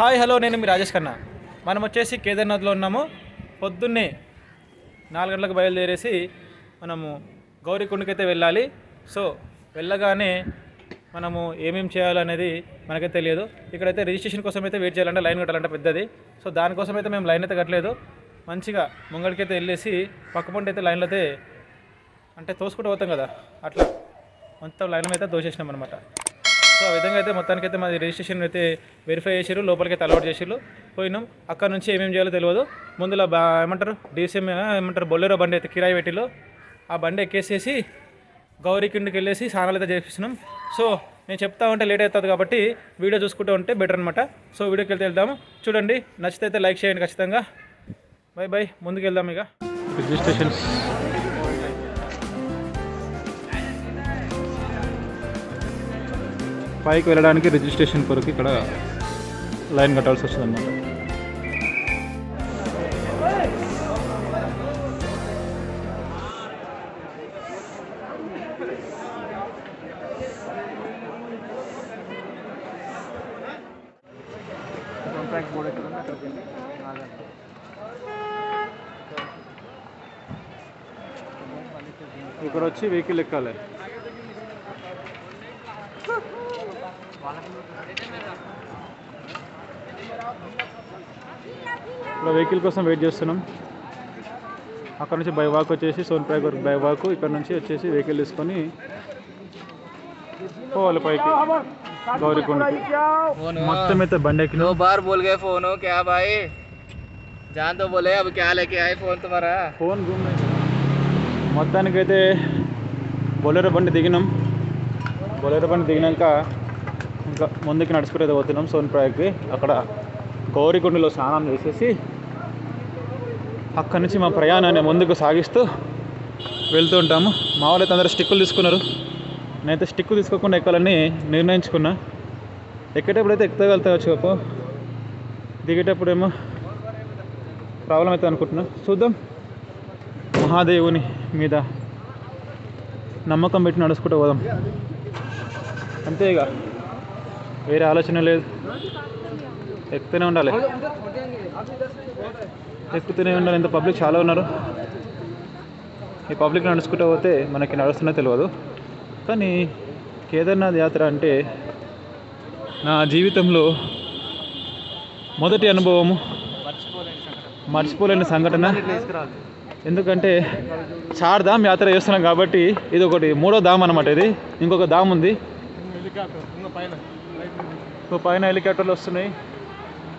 Hi hello నేను మీ రాజేష్ ఖన్నా. మనం వచ్చేసి కేదార్నాథ్లో ఉన్నాము. పొద్దున్నే నాలుగు గంటలకు బయలుదేరేసి మనము గౌరీకుండకైతే వెళ్ళాలి. సో వెళ్ళగానే మనము ఏమేమి చేయాలనేది మనకైతే తెలియదు. ఇక్కడైతే రిజిస్ట్రేషన్ కోసం అయితే వెయిట్ చేయాలంటే లైన్ కట్టాలంటే పెద్దది. సో దానికోసం అయితే మేము లైన్ అయితే కట్టలేదు. మంచిగా ముంగడికైతే వెళ్ళేసి పక్క అయితే లైన్లో అయితే అంటే తోసుకుంటూ పోతాం కదా. అట్లా మొత్తం లైన్ అయితే దోసేసినాం అనమాట సో ఆ విధంగా అయితే మొత్తానికి అయితే మాది రిజిస్ట్రేషన్ అయితే వెరిఫై చేసారు లోపలికి అయితే అలవాటు చేసారు పోయినాం. అక్కడ నుంచి ఏమేమి చేయాలో తెలియదు. ముందులో బా ఏమంటారు డీసీఎం ఏమంటారు బొల్లెరో బండి అయితే కిరాయి పెట్టిలో ఆ బండి ఎక్కేసేసి గౌరీకిండికి వెళ్ళేసి స్నానాలు అయితే చేపిస్తున్నాం. సో నేను చెప్తా ఉంటే లేట్ అవుతుంది కాబట్టి వీడియో చూసుకుంటూ ఉంటే బెటర్ అనమాట సో వీడియోకి వెళ్తే వెళ్దాము. చూడండి నచ్చితే అయితే లైక్ చేయండి ఖచ్చితంగా. బై బై ముందుకు వెళ్దాం ఇక. రిజిస్ట్రేషన్స్ పైకి వెళ్ళడానికి రిజిస్ట్రేషన్ కొరకు ఇక్కడ లైన్ కట్టాల్సి వస్తుంది అనమాట ఇక్కడ వచ్చి వెహికల్ ఎక్కాలి. ఇక్కడ వెహికల్ కోసం వెయిట్ చేస్తున్నాం అక్కడ నుంచి బై వాక్ వచ్చేసి సోన్ప్రాగ్ వరకు బై వాక్ ఇక్కడ నుంచి వచ్చేసి వెహికల్ తీసుకొని పోవాలి పైకి గౌరీకొండకి మొత్తం అయితే బండి ఎక్కిన బార్ బోల్ గే ఫోన్ క్యా బాయ్ జాన్తో బోలే అవి క్యా లేకే ఆయి ఫోన్ తుమారా ఫోన్ గుమ్ మొత్తానికైతే బొలెరో బండి దిగినాం బొలెరో బండి దిగినాక ఇంకా ముందుకు నడుచుకుంటే పోతున్నాం సోన్ప్రాగ్కి అక్కడ గౌరీకొండలో స్నానం చేసేసి అక్కడి నుంచి మా ప్రయాణాన్ని ముందుకు సాగిస్తూ వెళ్తూ ఉంటాము. మా వాళ్ళైతే అందరూ స్టిక్కులు తీసుకున్నారు. నేనైతే స్టిక్ తీసుకోకుండా ఎక్కాలని నిర్ణయించుకున్నా. ఎక్కేటప్పుడు అయితే ఎక్కగలుగుతా చెప్పు దిగేటప్పుడేమో ప్రాబ్లం అవుతుంది అనుకుంటున్నా. చూద్దాం. మహాదేవుని మీద నమ్మకం పెట్టి నడుచుకుంటూ పోదాం. అంతే ఇక. వేరే ఆలోచన లేదు. ఎక్కుతూనే ఉండాలి. ఎక్కుతూనే ఉండాలి. ఇంత పబ్లిక్ చాలా ఉన్నారు. ఈ పబ్లిక్ నడుచుకుంటూ పోతే మనకి నడుస్తున్నా తెలియదు. కానీ కేదార్నాథ్ యాత్ర అంటే నా జీవితంలో మొదటి అనుభవము. మర్చిపోలేని సంఘటన. ఎందుకంటే చార్ ధామ్ యాత్ర చేస్తున్నాం కాబట్టి ఇది ఒకటి మూడో ధామ్ అనమాట ఇది. ఇంకొక ధామ్ ఉంది. సో పైన హెలికాప్టర్లు వస్తున్నాయి.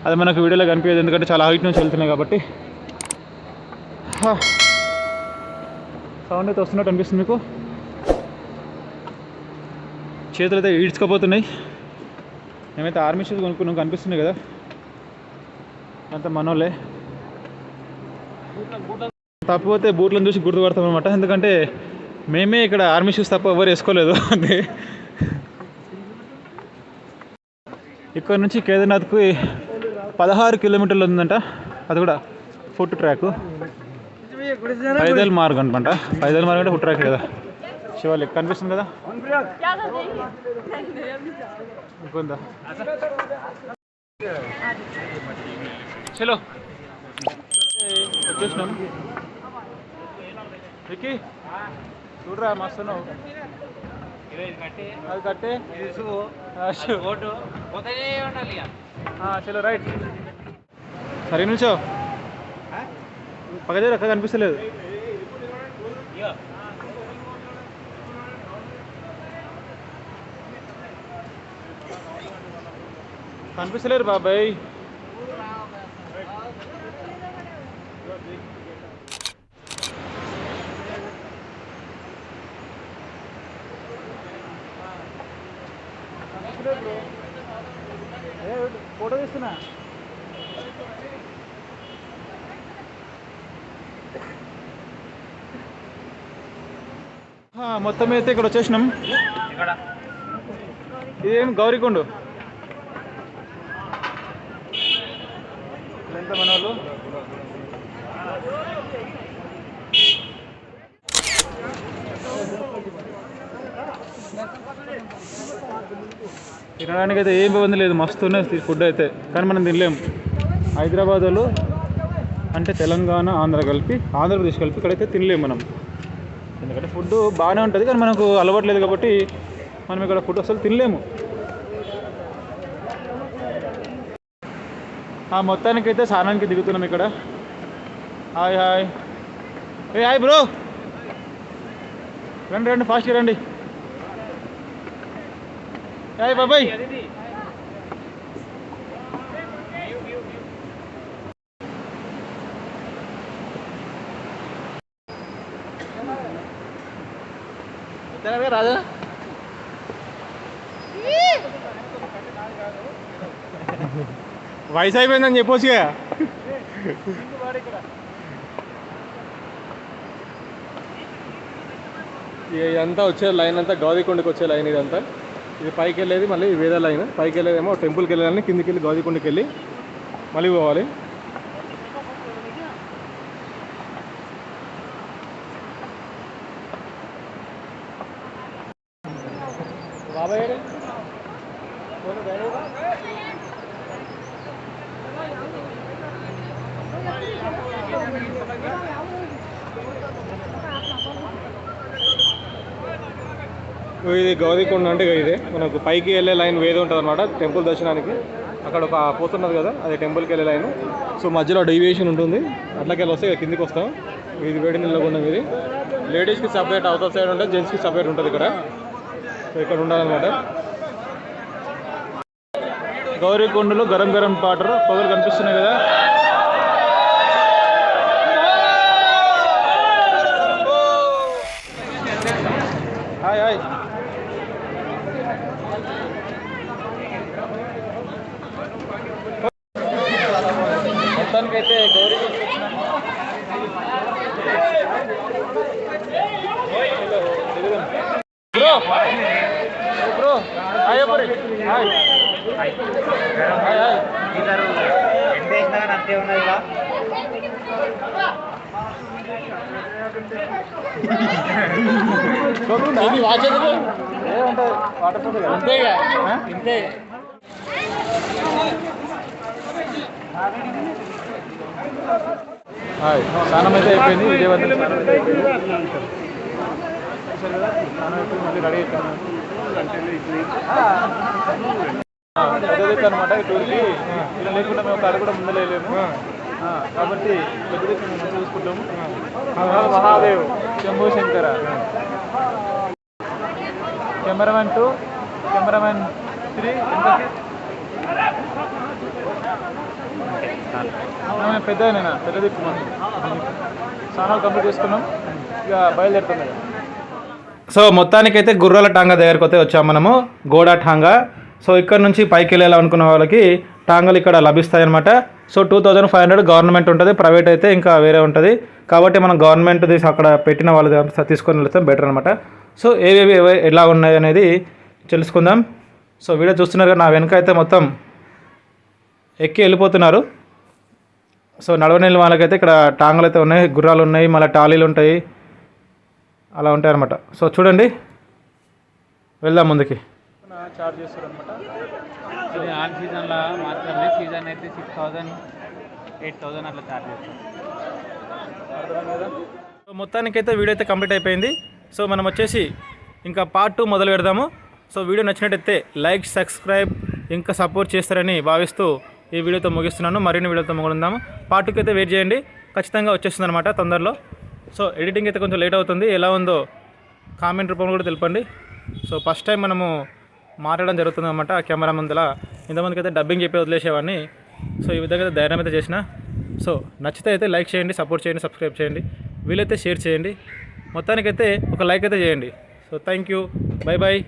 అది మనకు వీడియోలో కనిపించదు ఎందుకంటే చాలా హైట్ నుంచి వెళ్తున్నాయి కాబట్టి. సౌండ్ అయితే వస్తున్నట్టు అనిపిస్తుంది మీకు. చేతులు అయితే ఈడ్చుకోపోతున్నాయి. మేమైతే ఆర్మీ షూస్ కొనుక్కున్నాం కనిపిస్తున్నాయి కదా. అంత మనోళ్ళే. తప్పిపోతే బూట్లను చూసి గుర్తుపడతాం అనమాట ఎందుకంటే మేమే ఇక్కడ ఆర్మీ షూస్ తప్ప ఎవరు వేసుకోలేదు. అంతే ఇక్కడ నుంచి కేదార్నాథ్కి పదహారు కిలోమీటర్లు ఉందంట. అది కూడా ఫుట్ ట్రాక్. పైదల్ మార్గం అనమాట పైదల్ మార్గం అంటే ఫుట్ ట్రాక్ కదా. శివాలి కనిపిస్తుంది కదా? ఇంకొందా? చలో. వచ్చేసినాం. విక్కీ చూడరా మస్తున్నావు అది కట్టే. ఆ, చలో రైట్. సరే నిల్చో. పక్కదే అక్కడ కనిపిస్తలేదు. కనిపిస్తలేరు బాబాయ్. ఫోటో తీస్తున్నా. మొత్తం అయితే ఇక్కడ వచ్చేసినాం. ఇదేం గౌరీకొండ ఎంత మన వాళ్ళు తినడానికి అయితే ఏం ఇబ్బంది లేదు. మస్తు ఉన్నాయి ఫుడ్ అయితే. కానీ మనం తినలేము హైదరాబాద్ వాళ్ళు అంటే తెలంగాణ ఆంధ్ర కలిపి ఆంధ్రప్రదేశ్ కలిపి ఇక్కడైతే తినలేము మనం. ఎందుకంటే ఫుడ్ బాగానే ఉంటుంది. కానీ మనకు అలవాటు లేదు కాబట్టి మనం ఇక్కడ ఫుడ్ అసలు తినలేము. ఆ మొత్తానికైతే స్నానానికి దిగుతున్నాం ఇక్కడ. Hi hi. ఏ హాయ్ బ్రో. రండి రండి ఫాస్ట్గా రండి. హాయ్ బాబాయ్. రాజు? వయసు అయిపోయిందని కదా ఇదంతా వచ్చే లైన్ అంతా గౌరీకొండకి వచ్చే లైన్ ఇదంతా. ఇది పైకి వెళ్ళేది మళ్ళీ వేరే లైన్. పైకి వెళ్ళేదేమో టెంపుల్కి వెళ్ళాలని కిందికి వెళ్ళి గౌదికొండకి వెళ్ళి మళ్ళీ పోవాలి. బాబాయ్ ఇది గౌరీకొండ అంటే ఇదే. మనకు పైకి వెళ్ళే లైన్ వేరే ఉంటుంది అనమాట టెంపుల్ దర్శనానికి. అక్కడ ఒక పోతున్నది కదా అది టెంపుల్కి వెళ్ళే లైన్. సో మధ్యలో డైవియేషన్ ఉంటుంది అట్లకెళ్ళి వస్తే కిందికి వస్తాం. ఇది వేడి నీళ్ళగా ఉన్నది ఇది. లేడీస్కి సపరేట్ అవతల సైడ్ ఉంటుంది జెంట్స్కి సపరేట్ ఉంటుంది ఇక్కడ. సో ఇక్కడ ఉండాలన్నమాట. గౌరీకొండలో గరం గరం వాటర్ పొగలు కనిపిస్తున్నాయి కదా హాయ్ హాయ్ మొత్తానికైతే గౌరీ బ్రో బ్రో హాయ్ అప్పరి హాయ్ హాయ్ హాయ్ ఇది వాచ్ ఎందుకు? ఏముంటుంది? వాటర్ ప్రూఫ్ అంతే ఇంతే హాయ్. స్నానం అయితే అయిపోయింది. విజయవంతం కదా? స్నానం మళ్ళీ రెడీ అనమాట ఈ టూర్కి ఇలా లేకుండా మేము కాడ కూడా ముందు లేము కాబట్టి పెద్ద దిక్కు మేము మంచిగా చూసుకుంటాము. Mahadev Shambhu Shankara. Cameraman two cameraman three ఎంతకి పెద్ద పెద్ద దిక్కు మనం స్నానాలు కంప్లీట్ చేసుకున్నాం. ఇక బయలుదేరుతున్నాం సో మొత్తానికైతే గుర్రాల టాంగా దగ్గరకు అయితే వచ్చాం మనము గోడా టాంగా. సో ఇక్కడ నుంచి పైకి వెళ్ళాలి అనుకున్న వాళ్ళకి టాంగలు ఇక్కడ లభిస్తాయి అనమాట so two thousand five hundred government ఉంటుంది ప్రైవేట్ అయితే ఇంకా వేరే ఉంటుంది. కాబట్టి మనం గవర్నమెంట్ తీసి అక్కడ పెట్టిన వాళ్ళు తీసుకొని వెళ్తే బెటర్ అనమాట సో ఏవేవి ఎలా ఉన్నాయి అనేది తెలుసుకుందాం. సో వీడియో చూస్తున్నారు నా వెనక అయితే మొత్తం ఎక్కి వెళ్ళిపోతున్నారు. సో నడవనీళ్ళ వాళ్ళకైతే ఇక్కడ టాంగలు అయితే ఉన్నాయి గుర్రాలు ఉన్నాయి మళ్ళీ టాలీలు ఉంటాయి. అలా ఉంటాయి అనమాట సో చూడండి. వెళ్దాం ముందుకి. చార్జ్ చేస్తారు అనమాట ఇది ఆన్ సీజన్లో మాత్రమే. సీజన్ అయితే సిక్స్ థౌజండ్ ఎయిట్ థౌజండ్ అట్లా చార్జ్ చేస్తాం. సో మొత్తానికైతే వీడియో అయితే కంప్లీట్ అయిపోయింది. సో మనం వచ్చేసి ఇంకా పార్ట్ టూ మొదలు పెడదాము. సో వీడియో నచ్చినట్టయితే లైక్ సబ్స్క్రైబ్ ఇంకా సపోర్ట్ చేస్తారని భావిస్తూ ఈ వీడియోతో ముగిస్తున్నాను. మరిన్ని వీడియోతో మొగులుందాము పార్ట్ టూకి అయితే వెయిట్ చేయండి. ఖచ్చితంగా వచ్చేస్తుంది అనమాట తొందరలో. సో ఎడిటింగ్ అయితే కొంచెం లేట్ అవుతుంది. ఎలా ఉందో కామెంట్ రూపంలో కూడా తెలపండి. సో ఫస్ట్ టైం మనము మాట్లాడడం జరుగుతుంది అనమాట కెమెరా ముందల. ఇంతమందికి అయితే డబ్బింగ్ చెప్పి వదిలేసేవాడిని. సో ఈ విధంగా అయితే ధైర్యం అయితే చేసిన. సో నచ్చితే అయితే లైక్ చేయండి సపోర్ట్ చేయండి సబ్స్క్రైబ్ చేయండి. వీలైతే షేర్ చేయండి. మొత్తానికైతే ఒక లైక్ అయితే చేయండి. So thank you. Bye bye